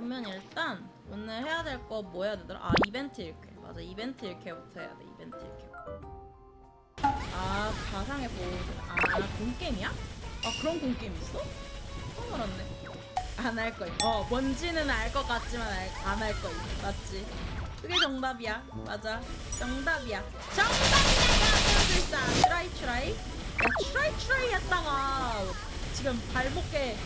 그러면 일단 오늘 해야 될 거 뭐 해야 되더라? 아 이벤트 일캐 맞아 이벤트 일캐부터 해야 돼 이벤트 일캐 아 가상의 보호자 아본 게임이야? 아 그런 본 게임 있어? 처음 알았네. 안 할 거임 어. 뭔지는 알 것 같지만 안 할 거임 맞지? 그게 정답이야. 맞아. 정답이야. 정답이야 야술사 트라이 트라이 야 트라이 트라이 했다가 지금 발목에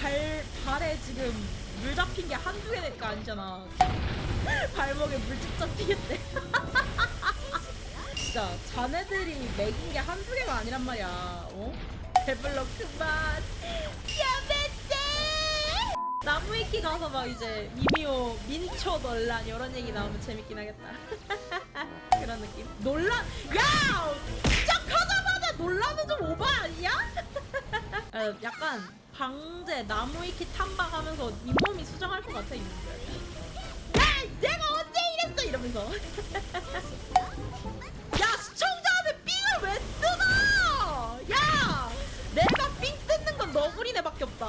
발 발에 지금 물 잡힌 게 한두 개가 아니잖아. 발목에 물집 잡히겠대. 진짜 자네들이 먹인 게 한두 개가 아니란 말이야. 어? 배불러 그만. 야매떼! 나무위키 가서 막 이제 미미오 민초 논란 이런 얘기 나오면 재밌긴 하겠다. 그런 느낌. 논란! 야 시작하자마자 논란은 좀 오바 아니야? 어, 약간 방제 나무위키 탐방하면서 잇몸이 수정할 것 같아 있는데 야 내가 언제 이랬어? 이러면서 야 시청자한테 삥을 왜 뜯어? 야 내가 삥 뜯는 건 너구리네 밖에 없다.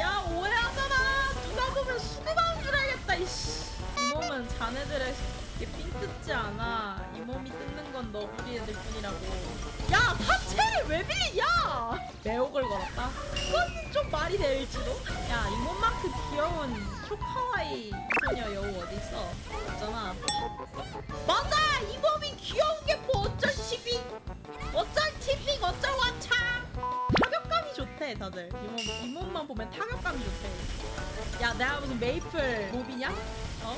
야 오해하잖아. 누가 보면 수그마운 줄 알겠다 이씨. 이 몸은 자네들의 삥 뜯지 않아. 이 몸이 뜯는 건 너구리 애들 뿐이라고 야 사체를 왜 빌리냐 말이 될지도? 야 이 몸만큼 귀여운 초카와이 소녀 여우 어딨어? 없잖아. 맞아! 이 몸이 귀여운 게 뭐 어쩔 TV 어쩔 TV 어쩔 와차? 타격감이 좋대 다들. 이 몸 이 몸만 보면 타격감이 좋대. 야 내가 무슨 메이플 몹이냐? 어?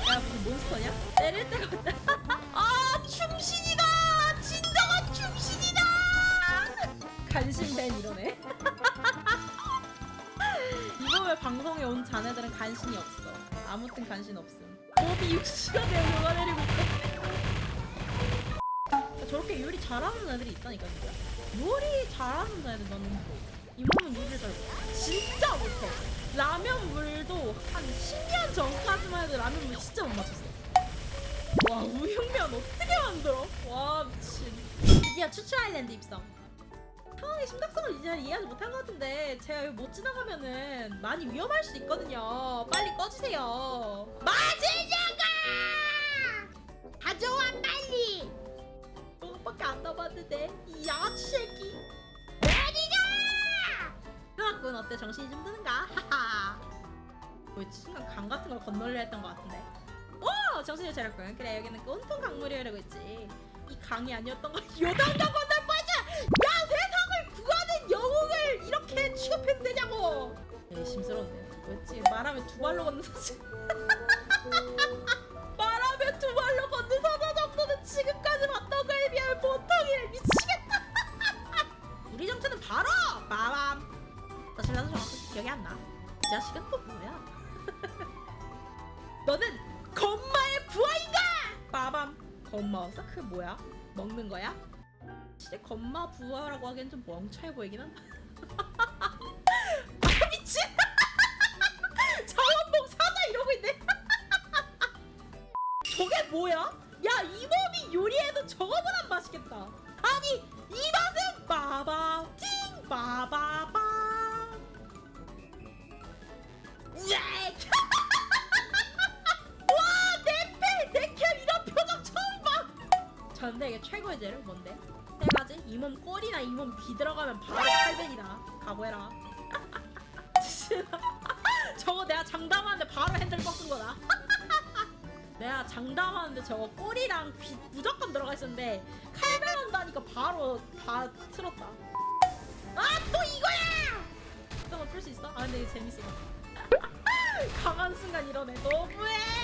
내가 무슨 몬스터냐? 때릴 때가 아 충신이다! 진정한 충신이다! 간신벤 이러네 방송에 온 자네들은 간신이 없어. 아무튼 간신 없음. 몹이 육수가 되어 녹아내리고 있대 저렇게 요리 잘하는 애들이 있다니까 진짜. 요리 잘하는 애들 나는 이 몸은 요리를 잘 진짜 못해. 라면 물도 한 10년 전까지만 해도 라면 물 진짜 못 맞췄어. 와 우육면 어떻게 만들어? 와 미친. 드디어 추추 아일랜드 입성 상황의 심각성을 이제 이해하지 못한 것 같은데 제가 못 지나가면은 많이 위험할 수 있거든요. 빨리 꺼주세요. 맞으냐가 가져와 빨리! 조금밖에 안 남았는데 이 새끼! 매니가 그건 어때? 정신이 좀 드는가? 하하. 왜 순간 강 같은 걸 건널려 했던 것 같은데. 오! 정신을 차렸군 그래 여기는 그 온통 강물이라고 했지. 이 강이 아니었던 건 말하면 두 발로 걷는 사자 말하면 두 발로 걷는 사자 정도는 지금까지 봤던 거에 비하면 보통이래 미치겠다. 우리 정체는 바로 빠밤 사실 나도 정확히 기억이 안 나 이 자식은 또 뭐야? 너는 건마의 부하인가? 빠밤 건마였어? 그 뭐야? 먹는 거야? 진짜 건마 부하라고 하기엔 좀 멍청해 보이긴 한다 뭐야? 야이 몸이 요리해도 저거보단 맛있겠다. 아니 이 맛은 빠바 띵 빠바바. 예! 와 내패내캐 이런 표정 처음 봐. 전데 이게 최고의 재료 뭔데? 세 가지? 이몸 꼴이나 이몸 비 들어가면 바로 8벤이다. 각오해라. 저거 내가 장담하는데 바로 핸들 꺾은 거다 내가 장담하는데 저거 꼬리랑 귀 무조건 들어가 있었는데 칼질 한다니까 바로 다 틀었다. 아 또 이거야! 거풀수 있어? 아 근데 이거 재밌어. 강한 순간 이러네. 너무해.